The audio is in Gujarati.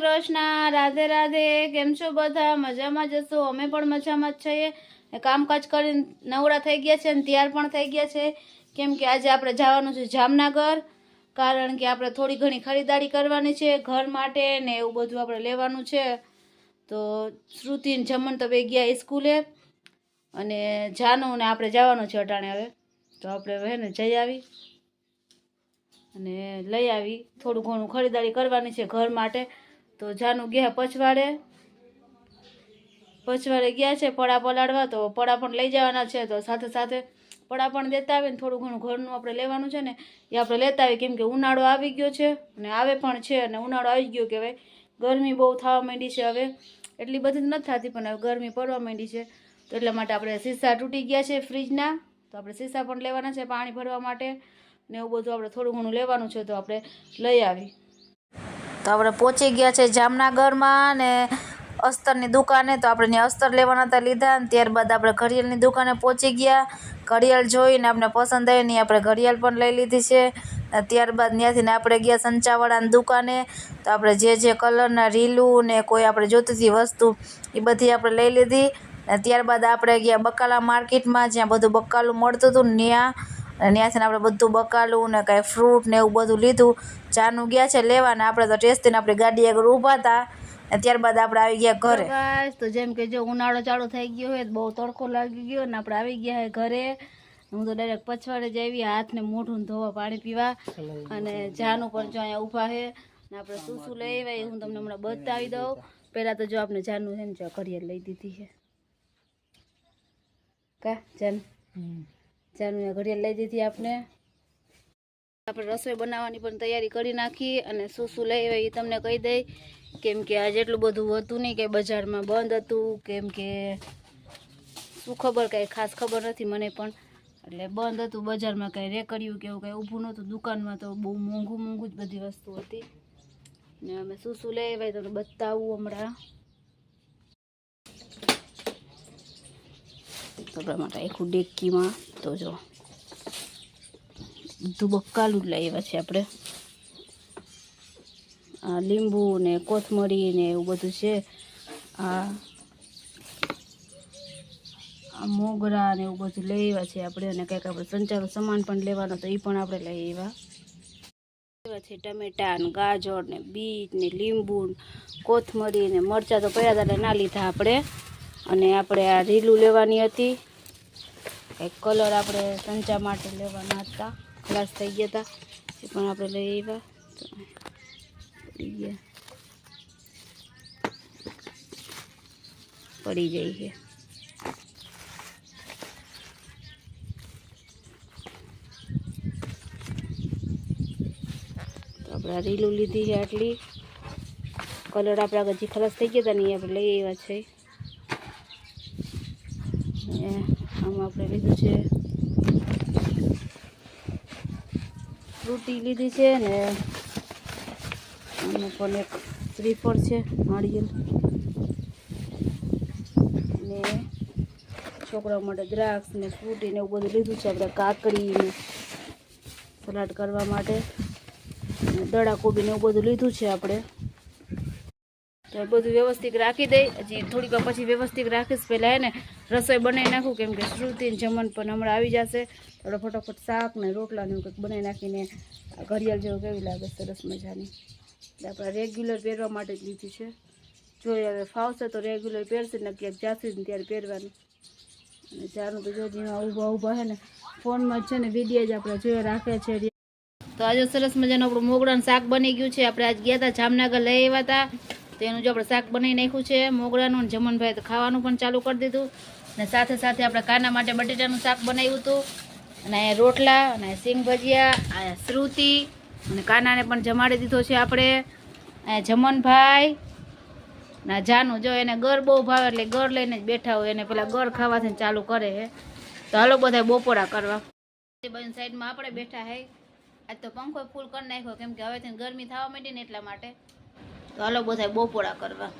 કૃષ્ણ, રાધે રાધે, કેમ છો બધા? મજામાં જશો અમે પણ મજામાં જ છીએ. કામકાજ કરીને નવરા થઈ ગયા છે અને તૈયાર પણ થઈ ગયા છે. કેમ કે આજે આપણે જવાનું છે જામનગર, કારણ કે આપણે થોડી ઘણી ખરીદારી કરવાની છે, ઘર માટે ને એવું બધું આપણે લેવાનું છે. તો શ્રુતિ ને જમન તો બે ગયા સ્કૂલે. અને જાનું ને આપણે જવાનું છે અટાણે હવે. તો આપણે હવે ને જઈ આવી. અને લઈ આવી. થોડું ઘણું ખરીદારી કરવાની છે ઘર માટે. તો જાનું ગયા પછવાડે? પછવાડે ગયા છે પડા પલાડવા તો પડા પણ લઈ જવાના છે, તો સાથે સાથે પડા પણ દેતા આવે ને થોડું ઘણું ઘરનું આપણે લેવાનું છે ને, એ આપણે લેતા આવીએ. કેમ કે ઉનાળો આવી ગયો છે અને આવે પણ છે અને ઉનાળો આવી ગયો કે હવે ગરમી બહુ થવા માંડી છે હવે. એટલી બધી નથી થતી, પણ હવે ગરમી પડવા માંડી છે. તો એટલા માટે આપણે શીશા તૂટી ગયા છે ફ્રીજના. તો આપણે શીશા પણ લેવાના છે પાણી ભરવા માટે. ને એવું બધું આપણે થોડું ઘણું લેવાનું છે તો આપણે લઈ આવી. તો આપણે પહોંચી ગયા છે જામનગરમાં ને અસ્તરની દુકાને. તો આપણે ત્યાં અસ્તર લેવાના હતા લીધા અને ત્યારબાદ આપણે ઘડિયાળની દુકાને પહોંચી ગયા. ઘડિયાળ જોઈને આપણે પસંદ આવીને આપણે ઘડિયાળ પણ લઈ લીધી છે. ત્યારબાદ ત્યાંથી આપણે ગયા સંચાવાળાની દુકાને. તો આપણે જે જે કલરના રીલું ને કોઈ આપણે જોતી વસ્તુ એ બધી આપણે લઈ લીધી. ત્યારબાદ આપણે ગયા બકાલા માર્કેટમાં જ્યાં બધું બકાલું મળતું હતું ત્યાં અને ત્યાંથી આપણે બધું બકાલું ને કાંઈ ફ્રૂટ ને એવું બધું લીધું. ચાનું ગયા છે લેવાના આપણે તો ટેસ્ટીને આપણી ગાડી આગળ ઊભા હતા અને ત્યારબાદ આપણે આવી ગયા ઘરે. તો જેમ કે જો ઉનાળો ચાલુ થઈ ગયો હોય બહુ તડકો લાગી ગયો ને આપણે આવી ગયા છે ઘરે. હું તો ડાયરેક્ટ પછવાડે જ આવી હાથને મોઢું ધોવા પાણી પીવા અને જાનું પણ જો અહીંયા ઊભા છે ને આપણે શું શું લઈ આવ્યા એ હું તમને હમણાં બતાવી દઉં. પહેલાં તો જો આપણે જાનું છે ને જો ઘડિયાળ લઈ દીધી છે. કા જાન? જાનું ઘડિયાળ લઈ દીધી આપણે આપણે રસોઈ બનાવવાની પણ તૈયારી કરી નાખી અને શું શું લઈ આવ્યા એ તમને કહી દઈ. કેમ કે આજે એટલું બધું હતું નહીં કે બજારમાં બંધ હતું, કેમ કે શું ખબર, કાંઈ ખાસ ખબર નથી મને પણ. એટલે બંધ હતું, બજારમાં કાંઈ રેકડ્યું કે એવું કાંઈ ઊભું નહોતું. દુકાનમાં તો બહુ મોંઘું મોંઘું જ બધી વસ્તુ હતી. ને અમે શું શું લઈ આવ્યા તમને બતાવું હમણાં. તો માટે. આખું ડેકીમાં, તો જો. બધું બક્કાલું આવ્યા છે આપણે. આ લીંબુ ને કોથમરી ને એવું બધું છે. આ મોગરા ને એવું બધું લઈ આવ્યા છે આપણે. અને કંઈક આપણે સંચારો સામાન પણ લેવાનો, તો એ પણ આપણે લઈ આવ્યા. આવ્યા છે ટમેટા ને ગાજર ને બીટ ને લીંબુ કોથમરી ને મરચાં તો પડ્યા હતા ના લીધા આપણે. અને આપણે આ રીલું લેવાની હતી. કંઈક કલર આપણે સંચા માટે લેવાના હતા. ખલાસ થઈ ગયા હતા. એ પણ આપણે લઈ આવ્યા. પડી ગયા. પડી જાય છે. તો આપણે રીલું લીધી છે આટલી. કલર આપણે આગળ જે ખલાસ થઈ ગયા હતા ને એ આપણે લઈ આવ્યા છે. આમાં આપણે લીધું છે. ફ્રૂટી લીધી છે ને આમાં પણ એક શ્રીફળ છે, નાળિયેર. ને છોકરાઓ માટે દ્રાક્ષ ને ફ્રૂટી ને એવું બધું લીધું છે. આપણે કાકડી ને સલાડ કરવા માટે. દડા કોબી ને એવું બધું લીધું છે આપણે. તો બધું વ્યવસ્થિત રાખી દઈ. હજી થોડીક પછી વ્યવસ્થિત રાખીશ. પહેલાં એને રસોઈ બનાવી નાખું, કેમ કે શ્રુતિ ને જમણ પણ હમણાં આવી જશે. થોડો ફટાફટ શાક ને રોટલા ને કંઈક બનાવી નાખીને ઘડિયાળ જેવું કેવી લાગે સરસ મજાની. આપણે રેગ્યુલર પહેરવા માટે જ લીધી છે. જોઈએ હવે ફાવશે તો રેગ્યુલર પહેરશે, ને ક્યાંક જાશે ને ત્યારે પહેરવાનું. અને ચારું તો જો જ્યાં ઊભા ઊભા છે ને, ફોનમાં છે ને વીડિયો જ આપણે જોયા રાખે છે. તો આજે સરસ મજાનું આપણું મોગડાનું શાક બની ગયું છે. આપણે આજ ગયા હતા જામનગર, લઈ આવ્યા હતા તો એનું જો આપણે શાક બનાવી નાખ્યું છે, મોગરાનું અને જમનભાઈ તો ખાવાનું પણ ચાલુ કરી દીધું. અને સાથે સાથે આપણે કાના માટે બટેટાનું શાક બનાવ્યું હતું. અને રોટલા, અને સિંગ ભજીયા આ શ્રુતિ, અને કાનાને પણ જમાડી દીધો છે આપણે. જમનભાઈ, ના જાનું જો એને ગર બહુ ભાવે, એટલે ગર લઈને જ બેઠા હોય, એને પેલા ગર ખાવાથી ચાલુ કરે તો હાલો બધા બપોરા કરવા. બાજુ સાઈડમાં આપણે બેઠા હે. આજ તો પંખો ફૂલ કરી નાખ્યો, કેમ કે હવેથી ગરમી થવા માંડી ને એટલા માટે. તો હાલો બધા બપોરા કરવા.